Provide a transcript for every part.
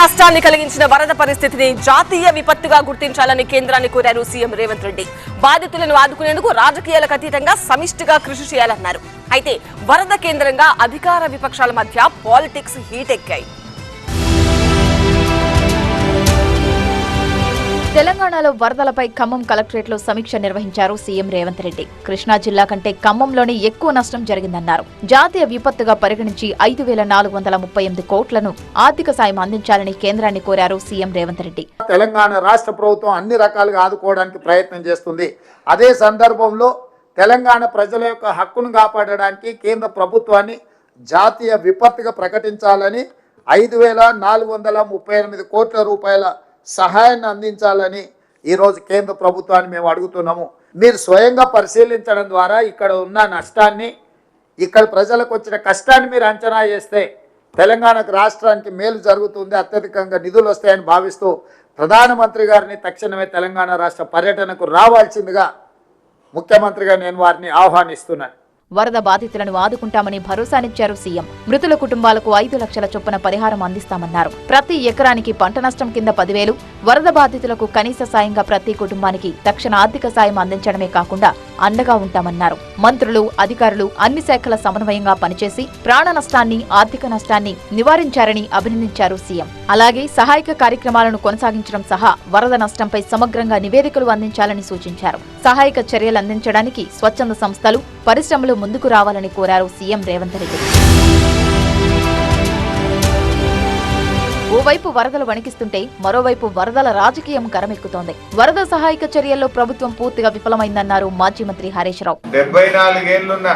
నష్టాన్ని కలిగించిన వరద పరిస్థితిని జాతీయ విపత్తుగా గుర్తించాలని కేంద్రాన్ని కోరారు సీఎం రేవంత్ రెడ్డి. బాధితులను ఆదుకునేందుకు రాజకీయాలకు అతీతంగా సమిష్టిగా కృషి చేయాలన్నారు. అయితే వరద కేంద్రంగా అధికార విపక్షాల మధ్య పాలిటిక్స్ హీట్ ఎక్కాయి తెలంగాణలో వరదలపై ఖమ్మం కలెక్టరేట్లో సమీక్ష నిర్వహించారు సీఎం రేవంత్ రెడ్డి. కృష్ణా జిల్లా కంటే ఖమ్మంలోనే ఎక్కువ నష్టం జరిగిందన్నారు. జాతీయ విపత్తుగా పరిగణించి ఐదు వేల నాలుగు వందల ముప్పై ఎనిమిది కోట్లను ఆర్థిక సాయం అందించాలని కేంద్రాన్ని కోరారు సీఎం రేవంత్ రెడ్డి. తెలంగాణ రాష్ట్ర ప్రభుత్వం అన్ని రకాలుగా ఆదుకోవడానికి ప్రయత్నం చేస్తుంది. అదే సందర్భంలో తెలంగాణ ప్రజల యొక్క హక్కును కాపాడడానికి కేంద్ర ప్రభుత్వాన్ని జాతీయ విపత్తుగా ప్రకటించాలని ఐదు వేల నాలుగు వందల ముప్పై ఎనిమిది కోట్ల రూపాయల సహాయాన్ని అందించాలని ఈరోజు కేంద్ర ప్రభుత్వాన్ని మేము అడుగుతున్నాము. మీరు స్వయంగా పరిశీలించడం ద్వారా ఇక్కడ ఉన్న నష్టాన్ని ఇక్కడ ప్రజలకు వచ్చిన కష్టాన్ని మీరు అంచనా చేస్తే తెలంగాణకు రాష్ట్రానికి మేలు జరుగుతుంది అత్యధికంగా నిధులు వస్తాయని భావిస్తూ ప్రధానమంత్రి గారిని తక్షణమే తెలంగాణ రాష్ట్ర పర్యటనకు రావాల్సిందిగా ముఖ్యమంత్రిగా నేను వారిని ఆహ్వానిస్తున్నాను. వరద బాధితులను ఆదుకుంటామని భరోసానిచ్చారు సీఎం. మృతుల కుటుంబాలకు ఐదు లక్షల చొప్పున పరిహారం అందిస్తామన్నారు. ప్రతి ఎకరానికి పంట నష్టం కింద పదివేలు వరద బాధితులకు కనీస సాయంగా ప్రతి కుటుంబానికి తక్షణ ఆర్థిక సాయం అందించడమే కాకుండా అండగా ఉంటామన్నారు. మంత్రులు అధికారులు అన్ని శాఖల సమన్వయంగా పనిచేసి ప్రాణ నష్టాన్ని ఆర్థిక నష్టాన్ని నివారించారని అభినందించారు సీఎం. అలాగే సహాయక కార్యక్రమాలను కొనసాగించడం సహా వరద నష్టంపై సమగ్రంగా నివేదికలు అందించాలని సూచించారు. సహాయక చర్యలు అందించడానికి స్వచ్ఛంద సంస్థలు పరిశ్రమలు ముందుకు రావాలని కోరారు సీఎం రేవంత్ రెడ్డి. ఓవైపు వరదలు వణికిస్తుంటే మరోవైపు వరదల రాజకీయం కరమెక్కుతోంది వరద సహాయక చర్యల్లో ప్రభుత్వం పూర్తిగా విఫలమైందన్నారు మాజీ మంత్రి హరీష్ రావు. డెబ్బై నాలుగేళ్ళున్న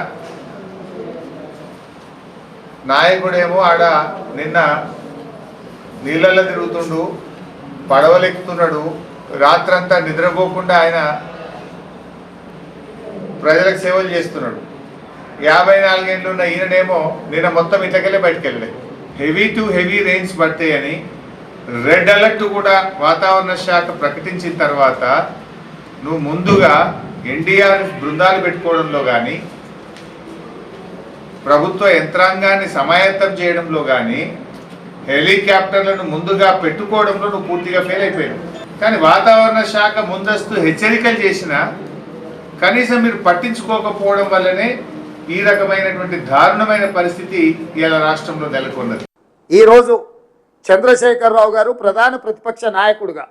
నాయకుడేమో ఆడ నిన్న నీళ్ళల్లో తిరుగుతుండు పడవలెక్కుతున్నాడు రాత్రంతా నిద్రపోకుండా ఆయన ప్రజలకు సేవలు చేస్తున్నాడు. యాభై నాలుగేళ్ళు ఉన్న ఈయననేమో నిన్న మొత్తం ఇట్లకెళ్ళి బయటకు హెవీ టు హెవీ రెయిన్స్ పడతాయని రెడ్ అలర్ట్ కూడా వాతావరణ శాఖ ప్రకటించిన తర్వాత నువ్వు ముందుగా ఎన్డీఆర్ఎఫ్ బృందాలు పెట్టుకోవడంలో కానీ ప్రభుత్వ యంత్రాంగాన్ని సమాయత్తం చేయడంలో కానీ హెలికాప్టర్లను ముందుగా పెట్టుకోవడంలో నువ్వు పూర్తిగా ఫెయిల్ అయిపోయావు. కానీ వాతావరణ శాఖ ముందస్తు హెచ్చరికలు చేసినా కనీసం మీరు పట్టించుకోకపోవడం వల్లనే ఈ రకమైనటువంటి దారుణమైన పరిస్థితి ఇలా రాష్ట్రంలో నెలకొన్నది. ఈరోజు చంద్రశేఖరరావు గారు ప్రధాన ప్రతిపక్ష నాయకుడుగా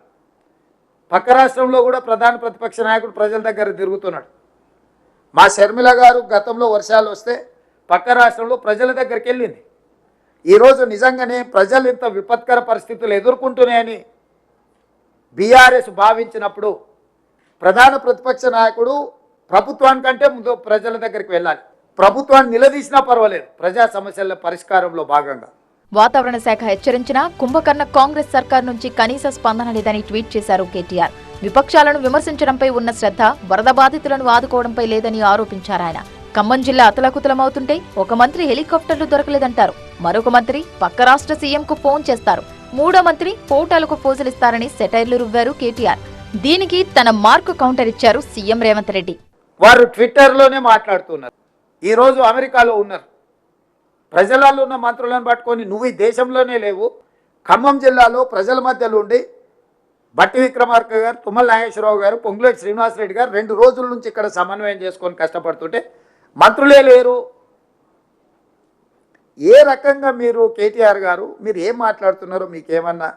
పక్క రాష్ట్రంలో కూడా ప్రధాన ప్రతిపక్ష నాయకుడు ప్రజల దగ్గర తిరుగుతున్నాడు. మా షర్మిల గారు గతంలో వర్షాలు వస్తే పక్క రాష్ట్రంలో ప్రజల దగ్గరికి వెళ్ళింది. ఈరోజు నిజంగానే ప్రజలు ఇంత విపత్కర పరిస్థితులు ఎదుర్కొంటున్నాయని బీఆర్ఎస్ భావించినప్పుడు ప్రధాన ప్రతిపక్ష నాయకుడు ప్రభుత్వానికంటే ముందు ప్రజల దగ్గరికి వెళ్ళాలి. ప్రభుత్వాన్ని నిలదీసినా పర్వాలేదు. ప్రజా సమస్యల పరిష్కారంలో భాగంగా. వాతావరణ శాఖ హెచ్చరించిన కుంభకర్ణ కాంగ్రెస్ సర్కార్ నుంచి కనీస స్పందన లేదని ట్వీట్ చేశారు కేటీఆర్. విపక్షాలను విమర్శించడంపై ఉన్న శ్రద్ధ వరద బాధితులను ఆదుకోవడంపై లేదని ఆరోపించారు ఆయన. ఖమ్మం జిల్లా అతలకుతలమవుతుంటే ఒక మంత్రి హెలికాప్టర్లు దొరకలేదంటారు. మరొక మంత్రి పక్క రాష్ట్ర సీఎంకు ఫోన్ చేస్తారు. మూడో మంత్రి ఫోటోలకు పోజులిస్తారని సెటైర్లు రువ్వారు కేటీఆర్. దీనికి తన మార్కు కౌంటర్ ఇచ్చారు సీఎం రేవంత్ రెడ్డి. వారు ట్విట్టర్లోనే మాట్లాడుతున్నారు. ఈరోజు అమెరికాలో ఉన్నారు. ప్రజలలో ఉన్న మంత్రులను పట్టుకొని నువ్వు ఈ దేశంలోనే లేవు. ఖమ్మం జిల్లాలో ప్రజల మధ్యలో ఉండి బట్టి విక్రమార్క గారు తుమ్మల నాగేశ్వరరావు గారు పొంగులేటి శ్రీనివాసరెడ్డి గారు రెండు రోజుల నుంచి ఇక్కడ సమన్వయం చేసుకొని కష్టపడుతుంటే మంత్రులే లేరు. ఏ రకంగా మీరు కేటీఆర్ గారు మీరు ఏం మాట్లాడుతున్నారో మీకేమన్నా?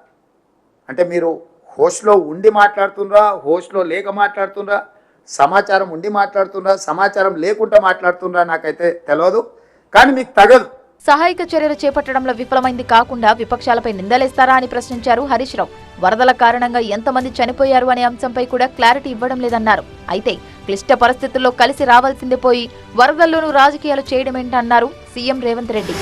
అంటే మీరు హోస్ట్లో ఉండి మాట్లాడుతుండ్రా హోస్ట్లో లేక మాట్లాడుతుండ్రా సమాచారం ఉండి మాట్లాడుతుండ్రా సమాచారం లేకుండా మాట్లాడుతుండ్రా నాకైతే తెలియదు కానీ మీకు తగదు. సహాయక చర్యలు చేపట్టడంలో విఫలమైంది కాకుండా విపక్షాలపై నిందలేస్తారా అని ప్రశ్నించారు హరీష్ రావు. వరదల కారణంగా ఎంతమంది చనిపోయారు అనే అంశంపై కూడా క్లారిటీ ఇవ్వడం లేదన్నారు. అయితే క్లిష్ట పరిస్థితుల్లో కలిసి రావాల్సిందే పోయి వరదల్లోనూ రాజకీయాలు చేయడమేంటన్నారు సీఎం రేవంత్ రెడ్డి.